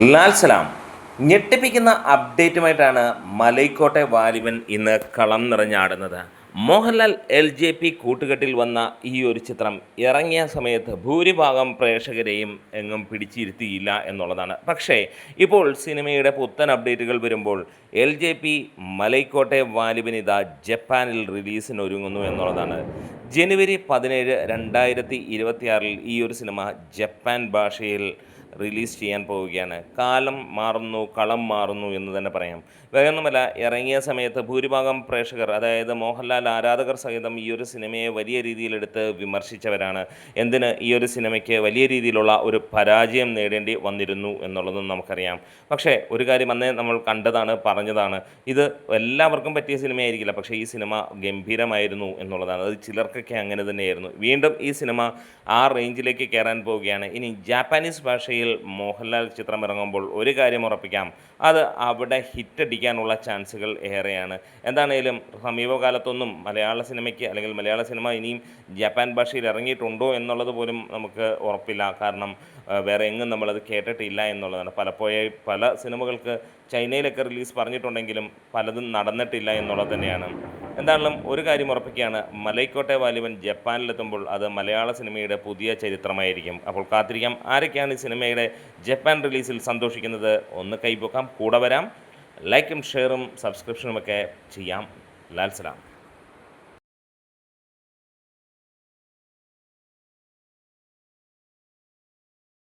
ലാൽ സലാം. ഞെട്ടിപ്പിക്കുന്ന അപ്ഡേറ്റുമായിട്ടാണ് മലൈക്കോട്ടെ വാലിബൻ ഇന്ന് കളം നിറഞ്ഞാടുന്നത്. മോഹൻലാൽ എൽ ജെ പി കൂട്ടുകെട്ടിൽ വന്ന ഈ ഒരു ചിത്രം ഇറങ്ങിയ സമയത്ത് ഭൂരിഭാഗം പ്രേക്ഷകരെയും എങ്ങും പിടിച്ചിരുത്തിയില്ല എന്നുള്ളതാണ്. പക്ഷേ ഇപ്പോൾ സിനിമയുടെ പുത്തൻ അപ്ഡേറ്റുകൾ വരുമ്പോൾ എൽ ജെ പി മലൈക്കോട്ടെ വാലിബനിത ജപ്പാനിൽ റിലീസിന് ഒരുങ്ങുന്നു എന്നുള്ളതാണ്. ജനുവരി പതിനേഴ് രണ്ടായിരത്തി ഇരുപത്തിയാറിൽ ഈ ഒരു സിനിമ ജപ്പാൻ ഭാഷയിൽ റിലീസ് ചെയ്യാൻ പോവുകയാണ്. കാലം മാറുന്നു കളം മാറുന്നു എന്ന് തന്നെ പറയാം. വേറൊന്നുമല്ല ഇറങ്ങിയ സമയത്ത് ഭൂരിഭാഗം പ്രേക്ഷകർ അതായത് മോഹൻലാൽ ആരാധകർ സഹിതം ഈ ഒരു സിനിമയെ വലിയ രീതിയിലെടുത്ത് വിമർശിച്ചവരാണ്. എന്തിന് ഈ ഒരു സിനിമയ്ക്ക് വലിയ രീതിയിലുള്ള ഒരു പരാജയം നേടേണ്ടി വന്നിരുന്നു എന്നുള്ളതും നമുക്കറിയാം. പക്ഷേ ഒരു കാര്യം അന്നേ നമ്മൾ കണ്ടതാണ് പറഞ്ഞതാണ്. ഇത് എല്ലാവർക്കും പറ്റിയ സിനിമയായിരിക്കില്ല പക്ഷേ ഈ സിനിമ ഗംഭീരമായിരുന്നു എന്നുള്ളതാണ്. അത് ചിലർക്കൊക്കെ അങ്ങനെ തന്നെയായിരുന്നു. വീണ്ടും ഈ സിനിമ ആ റേഞ്ചിലേക്ക് കയറാൻ പോവുകയാണ്. ഇനി ജാപ്പാനീസ് ഭാഷയിൽ മോഹൻലാൽ ചിത്രം ഇറങ്ങുമ്പോൾ ഒരു കാര്യം ഉറപ്പിക്കാം. അത് അവിടെ ഹിറ്റടിക്കാനുള്ള ചാൻസുകൾ ഏറെയാണ്. എന്താണേലും സമീപകാലത്തൊന്നും മലയാള സിനിമയ്ക്ക് അല്ലെങ്കിൽ മലയാള സിനിമ ഇനിയും ജപ്പാൻ ഭാഷയിൽ ഇറങ്ങിയിട്ടുണ്ടോ എന്നുള്ളത് പോലും നമുക്ക് ഉറപ്പില്ല. കാരണം വേറെ എങ്ങും നമ്മളത് കേട്ടിട്ടില്ല എന്നുള്ളതാണ്. പലപ്പോഴേ പല സിനിമകൾക്ക് ചൈനയിലൊക്കെ റിലീസ് പറഞ്ഞിട്ടുണ്ടെങ്കിലും പലതും നടന്നിട്ടില്ല എന്നുള്ളത് തന്നെയാണ്. എന്താണെങ്കിലും ഒരു കാര്യം ഉറപ്പിക്കുകയാണ്. മലൈക്കോട്ടെ വാലിബൻ ജപ്പാനിലെത്തുമ്പോൾ അത് മലയാള സിനിമയുടെ പുതിയ ചരിത്രമായിരിക്കും. അപ്പോൾ കാത്തിരിക്കാം. ആരൊക്കെയാണ് ഈ സിനിമയുടെ ജപ്പാൻ റിലീസിൽ സന്തോഷിക്കുന്നത്? ഒന്ന് കൈപ്പൊക്കാം കൂടെ വരാം. ലൈക്കും ഷെയറും സബ്സ്ക്രിപ്ഷനും ഒക്കെ ചെയ്യാം. ലാൽ സലാം.